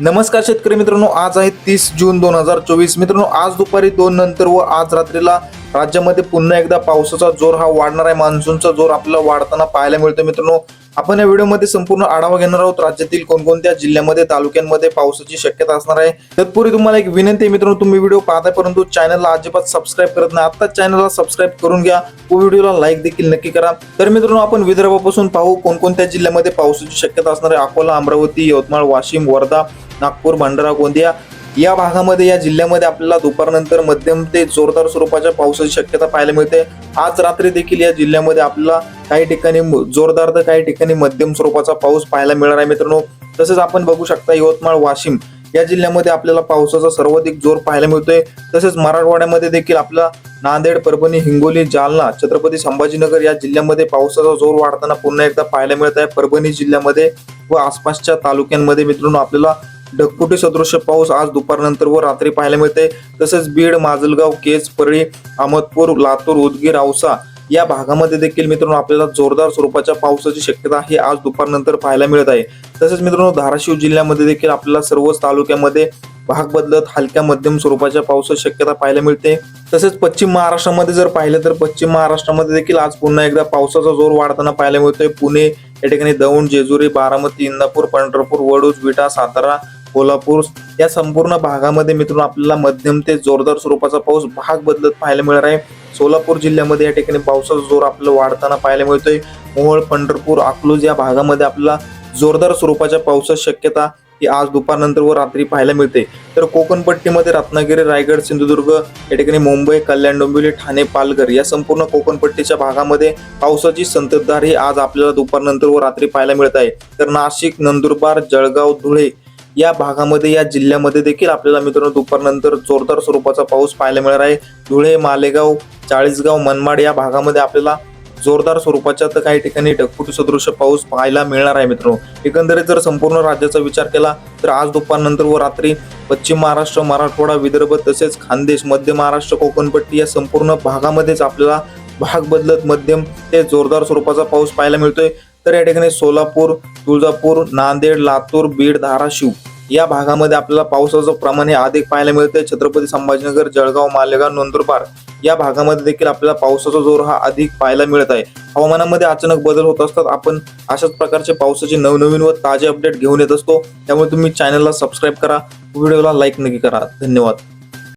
नमस्कार शेतकरी मित्रांनो आज आहे तीस जून दोन हजार चोवीस. मित्रांनो आज दुपारी दोन नंतर व आज रात्रीला राज्यामध्ये पुन्हा एकदा पावसाचा जोर हा वाढणार आहे. मान्सूनचा जोर आपल्याला वाढताना पाहायला मिळतो मित्रांनो आपण या व्हिडिओमध्ये संपूर्ण आढावा घेणार आहोत. राज्यातील कोणकोणत्या जिल्ह्यामध्ये तालुक्यांमध्ये पावसाची शक्यता असणार आहे. तत्पूर्वी तुम्हाला एक विनंती आहे मित्रांनो तुम्ही व्हिडिओ पाहताय परंतु चॅनलला अजिबात सबस्क्राईब करत नाही. आता चॅनलला सबस्क्राईब करून घ्या. व व्हिडिओला लाईक देखील नक्की करा. तर मित्रांनो आपण विदर्भापासून पाहू कोणकोणत्या जिल्ह्यामध्ये पावसाची शक्यता असणार आहे. अकोला अमरावती यवतमाळ वाशिम वर्धा नागपूर भंडारा गोंदिया या भागामध्ये या जिल्ह्यामध्ये आपल्याला दुपारनंतर मध्यम ते जोरदार स्वरूपाच्या पावसाची शक्यता पाहायला मिळते. आज रात्री देखील या जिल्ह्यामध्ये आपल्याला काही ठिकाणी जोरदार तर काही ठिकाणी मध्यम स्वरूपाचा पाऊस पाहायला मिळणार आहे मित्रांनो. तसेच आपण बघू शकता यवतमाळ वाशिम या जिल्ह्यामध्ये आपल्याला पावसाचा सर्वाधिक जोर पाहायला मिळतोय. तसेच मराठवाड्यामध्ये देखील आपला नांदेड परभणी हिंगोली जालना छत्रपती संभाजीनगर या जिल्ह्यामध्ये पावसाचा जोर वाढताना पुन्हा एकदा पाहायला मिळत आहे. परभणी जिल्ह्यामध्ये व आसपासच्या तालुक्यांमध्ये मित्रांनो आपल्याला ढगफुटी सदृश्य पाऊस आज दुपारनंतर व रात्री पाहायला मिळते. तसेच बीड माजलगाव केज परळी अहमदपूर लातूर उदगीर औसा या भागामध्ये देखील मित्रांनो आपल्याला जोरदार स्वरूपाच्या पावसाची शक्यता ही आज दुपारनंतर पाहायला मिळत आहे. तसेच मित्रांनो धाराशिव जिल्ह्यामध्ये देखील आपल्याला सर्वच तालुक्यामध्ये भाग बदलत हलक्या मध्यम स्वरूपाच्या पावसाची शक्यता पाहायला मिळते. तसेच पश्चिम महाराष्ट्रामध्ये जर पाहिलं तर पश्चिम महाराष्ट्रामध्ये देखील आज पुन्हा एकदा पावसाचा जोर वाढताना पाहायला मिळतोय. पुणे या ठिकाणी दौंड जेजुरी बारामती इंदापूर पंढरपूर वडूज विटा सातारा कोल्हापूर या संपूर्ण भागामध्ये मित्रांनो आपल्याला मध्यम ते जोरदार स्वरूपाचा पाऊस भाग बदलत पाहायला मिळणार आहे. सोलापूर जिल्ह्यामध्ये या ठिकाणी पावसाचा जोर आपल्याला वाढताना पाहायला मिळतोय. मोहोळ पंढरपूर अकलूज या भागामध्ये आपल्याला जोरदार स्वरूपाच्या पावसाची शक्यता ही आज दुपारनंतर व रात्री पाहायला मिळते. तर कोकणपट्टीमध्ये रत्नागिरी रायगड सिंधुदुर्ग या ठिकाणी मुंबई कल्याण डोंबिवली ठाणे पालघर या संपूर्ण कोकणपट्टीच्या भागामध्ये पावसाची संततधार ही आज आपल्याला दुपारनंतर व रात्री पाहायला मिळत आहे. तर नाशिक नंदुरबार जळगाव धुळे या भागामध्ये या जिल्ह्यामध्ये देखील आपल्याला मित्रांनो दुपारनंतर जोरदार स्वरूपाचा पाऊस पाहायला मिळणार आहे. धुळे मालेगाव चाळीसगाव मनमाड या भागामध्ये आपल्याला जोरदार स्वरूपाच्या तर काही ठिकाणी ढगफुटी सदृश पाऊस पाहायला मिळणार आहे मित्रांनो. एकंदरीत जर संपूर्ण राज्याचा विचार केला तर आज दुपारनंतर व रात्री पश्चिम महाराष्ट्र मराठवाडा विदर्भ तसेच खानदेश मध्य महाराष्ट्र कोकणपट्टी या संपूर्ण भागामध्येच आपल्याला भाग बदलत मध्यम ते जोरदार स्वरूपाचा पाऊस पाहायला मिळतोय. तर या ठिकाणी सोलापूर तुळजापूर नांदेड लातूर बीड धाराशिव या भागामध्ये आपल्याला पावसाचं प्रमाण हे अधिक पाहायला मिळतंय. छत्रपती संभाजीनगर जळगाव मालेगाव नंदुरबार या भागामध्ये देखील आपल्याला पावसाचा जोर हा अधिक पाहायला मिळत आहे. हवामानामध्ये अचानक बदल होत असतात. आपण अशाच प्रकारचे पावसाचे नवनवीन व ताजे अपडेट घेऊन येत असतो. त्यामुळे तुम्ही चॅनलला सबस्क्राईब करा. व्हिडिओला लाईक नक्की करा. धन्यवाद.